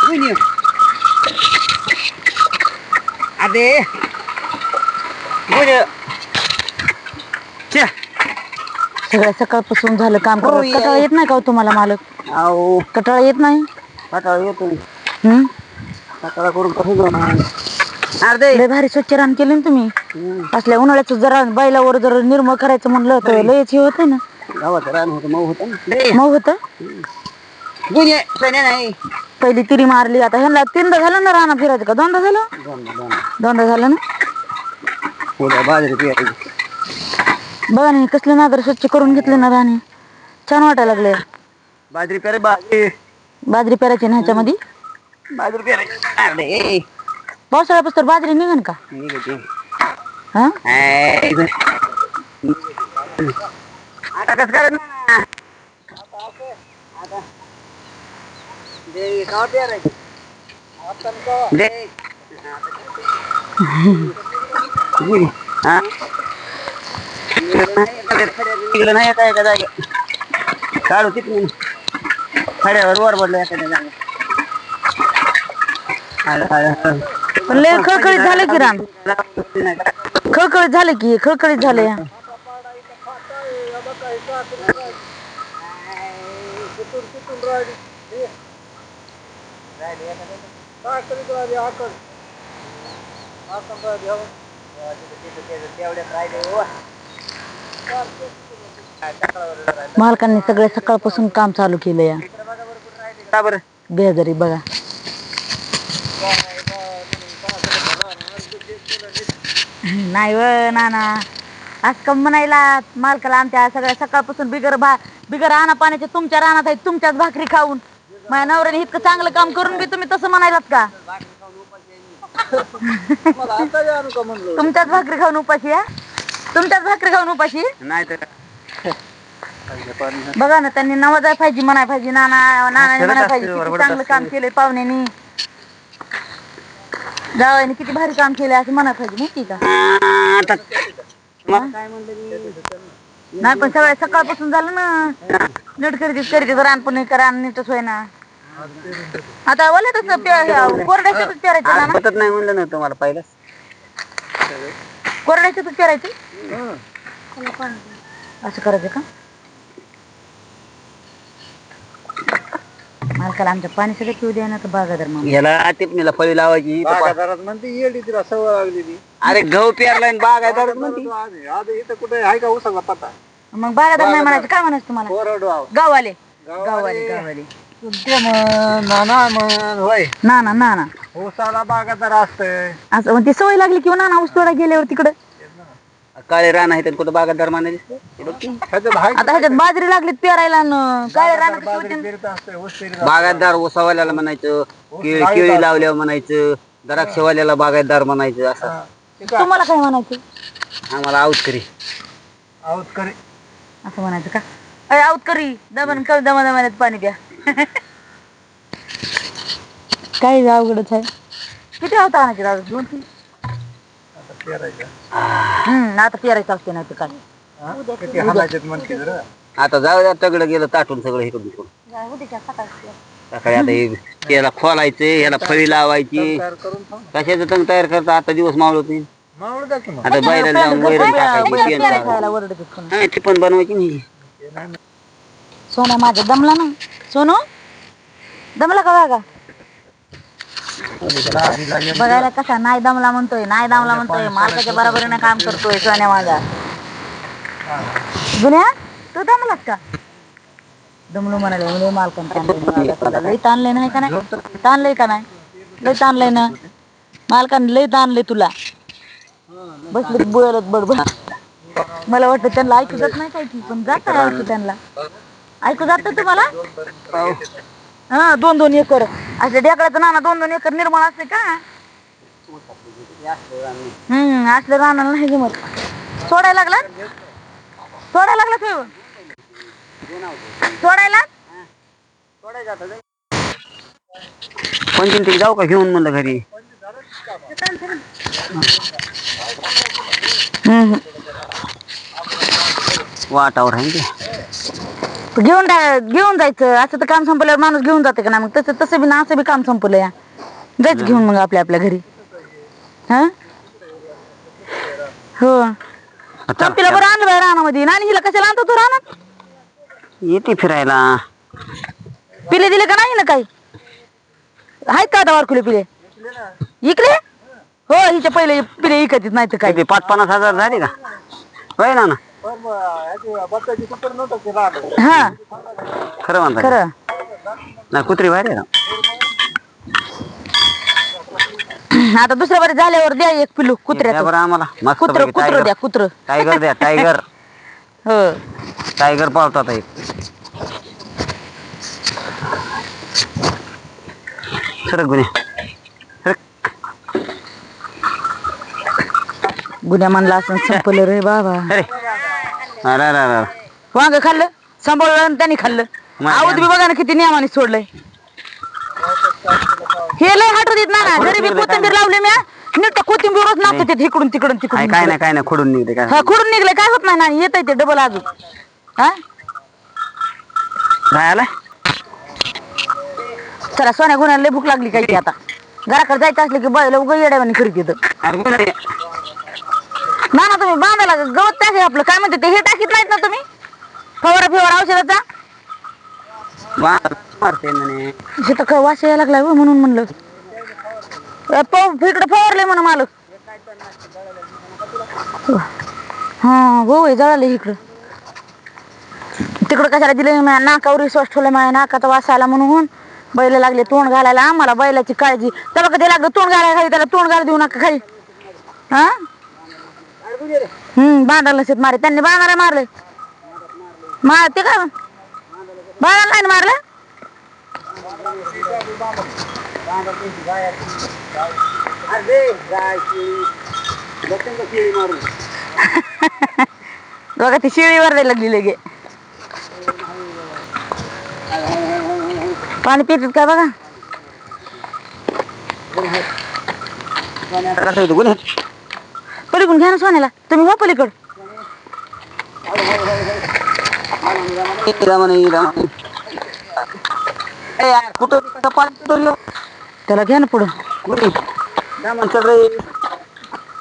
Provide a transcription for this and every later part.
गुन्हे सगळ्या सकाळपासून झालं काम हो, करत ये- कटाळा येत नाही का हो तुम्हाला मालक अहो कटाळा येत नाही सकाळ येतो हम्म? सकाळ करून कसं जाणार अर्धे लय भारी स्वच्छ रान केलं ना तुम्ही असल्या उन्हाळ्याचं जरा बैलावर जर निर्मळ करायचं म्हणलं तर लयच हे होतं ना. गावाचं रान होतं मऊ होतं ना रे मग होतं गुन्हे. नाही पहिली तिरी मारली आता ह्यांना तीनदा झालं ना राणा फिरायचं का? दोनदा झालं? दोन दोन दोनदा झालं ना? बाजरी पेरायची बघा ना हे कसले नागर स्वच्छ करून घेतले ना राणे? छान वाटायला लागले बाजरी पेराय बाजरी. बाजरी पेरायची ना ह्याच्यामध्ये? बाजरी पेरायची अर्धे पावसाळ्यापासून तर बाजरी निघन का? निघते. हा? ऐ, आता कसं ना? आता दे, कवा पेरायचं? दे. गुन्हे, हा? इकडं नाही येता एका जागेत. काढू तिकडून खड्यावर वर पडलं एखाद्या जागेत आलं, आलं, आलं. पण लय खळखळीत झालं की रान खळखळीत झालं की खळखळीत झाले मालकांनी सगळ्या सकाळपासून काम चालू केलं या. का बरं? बेजारी बघा. नाही व नाना. आज कम म्हणायला मालकाला आमच्या सगळ्या सकाळपासून बिगर भा बिगर राणा पाण्याच्या तुमच्या रानात आहेत तुमच्याच भाकरी खाऊन. माझ्या नवऱ्याने इतकं चांगलं काम करून बी तुम्ही तसं म्हणायलात का? तुमच्याच भाकरी खाऊन उपाशी आहे? तुमच्याच भाकरी खाऊन उपाशी? नाही तर बघा ना त्यांनी नवजाय पाहिजे म्हणाय पाहिजे नाना नानाने खरंच म्हणाय पाहिजे किती चांगलं. काम केलंय पाहुण्यानी. जावयाने किती भारी काम केलंय असं म्हणाय पाहिजे माहिती का? नाही पण सगळ्या सकाळपासून झालं ना. नीट करीत करीत रान पण करा नीटच होय ना आता बोला तसं कोरड्या शेतात पेरायचं आज ना पटत नाही म्हणलं नव्हतं मला पहिलं. कोरड्या शेतात पेरायचं असं करायचं का? मालकाला आमच्या पाणी सगळं पिऊ द्या ना तर बागादार मग याला टिपणीला फळी लावायची इथं पा- बागायदारात म्हणते येडी तिला सवय लागलेली. अरे गहू पेरलाय आणि बागायदार म्हणती. आधी आधी इथं कुठे आहे का उसाचा पत्ता? मग बागादार नाही म्हणायचं काय म्हणायचं तुम्हाला? कोरडवाव गाववाले. गाववाले. गाववाले. म्हण नाना म्हण होय. ना ना ना ना असतंय. असं मग ती सवय लागली किंवा ना ना ऊसतोडा गेल्यावर तिकडं? काळे रान आहे कुठं बागायदार म्हणायचे ह्याच्यात आहे आता ह्याच्यात बाजरी लागली पेरायला न काय राहणार बाजरी पेरत असते ऊस पेरत बागायतदार उसावाल्याला म्हणायचं केळी केळी लावल्यावर म्हणायचं द्राक्षवाल्याला बागायतदार म्हणायचं असं. असते तुम्हाला काय म्हणायचं? आम्हाला आऊत करी आहोत करे असं म्हणायचं का? अय आऊत करी दमन कमी दमा दमान्यात पाणी द्या काय अवघडच आहे. किती आवता आणायचे दादा? दोन तीन? आता पेरायचं हम्म आता पेरायचं असते नाही तर काय? हा? किती हाणायचे म्हणते जरा. आता जाऊ द्या तगड गेलं ताटून सगळं हे करून सकाळी आता हे याला खोलायचं याला फळी लावायची. तयार करून थांब. कशाचं तंग तयार करता? आता दिवस मावळ द्या की मग. आता बाहेर जाऊन वैरण टाकायची टाकायचं. ओरडत होतो. ती पण बनवायची नाही. ना. सोन्या माझ्या दमला ना सोनू? दमला का बघा बघायला कसा नाही दमला म्हणतोय नाही दमला म्हणतोय मालकाच्या बरोबरीने काम करतोय सोन्या माझा गुन्ह्या तू दमला का? दमलो म्हणाले म्हणजे मालकान ताणलंय तुला. नाही का नाही? ताणलंय का नाही? लय ताणलंय ना? मालकाने लय ताणले तुला. बसले बोलत बडबड. मला वाटतं त्यांना ऐकू जात नाही काय की पण जात ऐकू त्यांना. ऐकू जात तुम्हाला? हा. दोन दोन एकर. असं ढेकळाचं नाना दोन दोन एकर निर्माण असते का? हम्म असलं राहणार नाही जमत. सोडायला लागला? सोडायला लागला तू? सोडायला? पंचवीस जाऊ का घेऊन म्हणलं घरी? वाटावर आहे ना ते घेऊन टाक घेऊन जायचं. असं तर काम संपल्यावर माणूस घेऊन जाते का नाही? मग तसं तसं बी ना असं बी काम संपलं या. जायचं घेऊन मग आपल्या आपल्या घरी. हा? हो. चंपीला बरं आणलं बाय रानामध्ये. आणि हिला कशाला आणतो तू रानात? येते फिरायला. पिले दिले का नाही ना काही? आहेत का आता वारकुले पिले? इकडे? हो हिच्या पहिले पिले इकतीत नाही तर काय? किती पाच पन्नास हजार झाले का? होय ना ना हा. खरं म्हणता खरं. नाही कुत्री बाहेर आहे ना? आता दुसऱ्या बरे झाल्यावर द्या एक पिलू द्या कुत्र्याचं बरं आम्हाला. मस्त कुत्र कुत्र द्या कुत्र. टायगर द्या टायगर हो. टायगर पाळतात एक. सरक गुन्हे. गुन्ह्या म्हणला असं संपलं रे बाबा. अरे. अरे अरे अरे वांग खाल्लं सांभाळलं आणि त्यांनी खाल्लं. आवत बी बघा ना किती नियमाने सोडलंय. हे लय हटू देत ना? जरी बी कोथिंबीर लावली म्या नीट कोथिंबीरच नाचत इकडून तिकडून काय तिकडून काय नाही काय नाही खोडून निघते काय हा खुडून निघलंय काय होत नाही ना? येत ते डबल अजून. हा? काय आलाय? चला सोन्या गुन्ह्याला लय भूक लागली काय की आता? घराकडे जायचं असलं की बैल उगा येड्यावानी करीत येतं. अरे गुन्हे रे. तुम्ही बांधायला गवत टाके आपलं. काय म्हणते ते? हे टाकीत नाहीत ना तुम्ही? फवारा फिवारा औषधाचा? मारते म्हणे हे तर काय वास यायला लागलाय हो, म्हणून म्हणलं. अ, इकडे फवारले म्हण मालक हा हो हे जळाले इकडं. तिकडं कशाला दिले माझ्या नाकावर विश्वास ठेवला माझ्या नाकाचा वासायला आला म्हणून. बैल लागले तोंड घालायला. आम्हाला बैलाची काळजी. त्याला कधी लागलं तोंड घालायला खाली? त्याला तोंड घाला देऊ नका खाली. हा? हम्म बांधायला शेत मारे. त्यांनी बांधाला मारले. मार ते काय बांधाला नाही ना मारलं? बघा ती शिळीवर द्यायला लागली लगे. पाणी पितात का बघा? पलीकडून घ्या ना सोन्याला. तुम्ही हो पलीकड. कुठं कुठं? त्याला घ्या ना पुढं.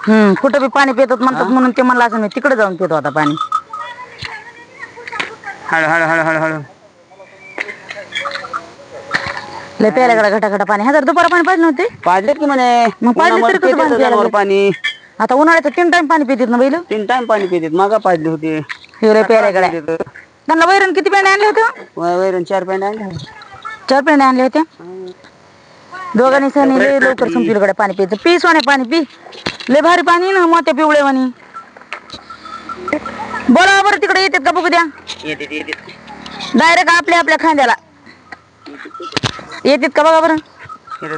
हम्म कुठं बी पाणी पितात म्हणतात म्हणून ते म्हणलं असं मी तिकडे जाऊन पितो आता पाणी. हळू हळू हळू हळू हळू. लय प्यायला घटा घटा पाणी. हजार दुपारा पाणी पाहिजे नव्हते पाहिजे की म्हणे मग तरी कसं पाणी प्यायला? पाणी. आता उन्हाळ्याचं तीन टाइम पाणी पितात ना बैल? तीन टाइम पाणी पितात मागा पाजली होती. हे प्यायला गड्या. त्यांना वैरण किती पेंडे आणले होते? वैरण चार पॅन्ट आणल्या चार पेंडे आणले होते दोघांनी सणी लय लवकर संपली गड्या पाणी प्यायचं पी सोने पाणी पी. लय भारी पाणी ना मोठ्या पिवळे वाणी बोला बरं तिकडे येतात का बघू द्या? येते येते डायरेक्ट आपल्या आपल्या खांद्याला. येतात का बघा बरं?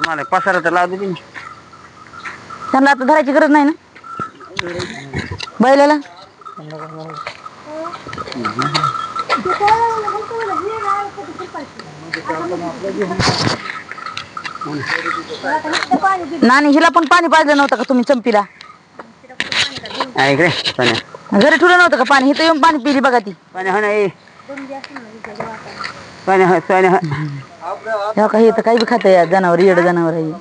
मला पसारा तर लावते त्यांना आता धरायची गरज नाही ना? बैलाला? नानी हिला पण पाणी पाजलं नव्हतं का तुम्ही चंपीला? घरी ठेवलं नव्हतं का पाणी? इथं येऊन पाणी पिली बघा ती. पाणी हो ना ए. पाणी हो पाणी हो. तेव्हा काही इथं काही बी खात या जनावर येड जनावर आहे.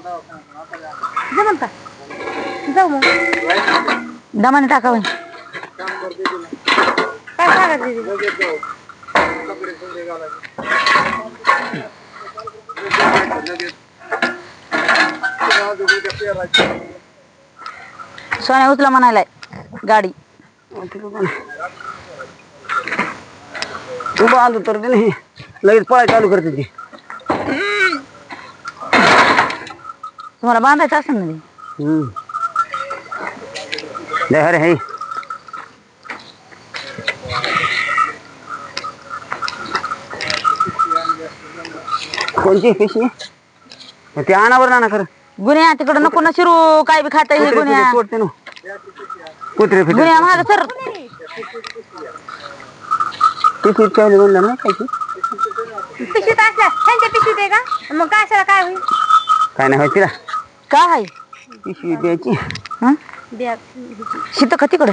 दमाने टाकावं. सोन्या उचला म्हणायलाय गाडी. तू बांधू तर ते नाही. लगेच पळाय चालू करते ती. तुम्हाला बांधायचं असेल ना ते. हम्म. अरे हे। कोणची पिशवी ते आणावर ना खरं गुन्ह्या तिकडं नको ना शिरू काय बी खाता हे गुन्ह्या. सोडते ना. कुत्रे फिटे गुन्ह्या महाग सर. पिशवीत ठेवली म्हणलं ना काय पिशवीत असल्या त्यांच्या पिशवीत आहे का? मग काय काय होईल? काय नाही व्हायची काय आहे? पिशवी द्यायची. हं? द्या शित का तिकडं?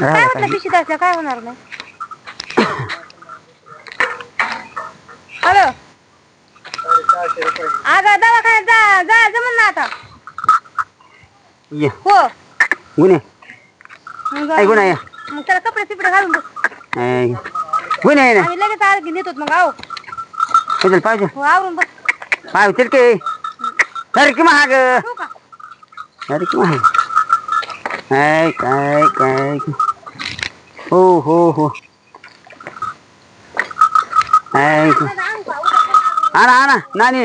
काय म्हटलं पिशवीत असल्या काय होणार नाही हॅलो. अगं दवाखान्यात जा जा जमन ना आता. ये. हो. गुन्हे. मग ऐ गुन्हा ये. मग त्याला कपडे तिपडे घालून. ऐ, गुन्हे आहे ना. आम्ही लगेच की नेतो मग आहो. कुठे पाहिजे. हो आवरून उचल के अरे की महाग. ठेवू का? अरे की महाग काय काय काय हो हो हो ऐ, आणा आणा नानी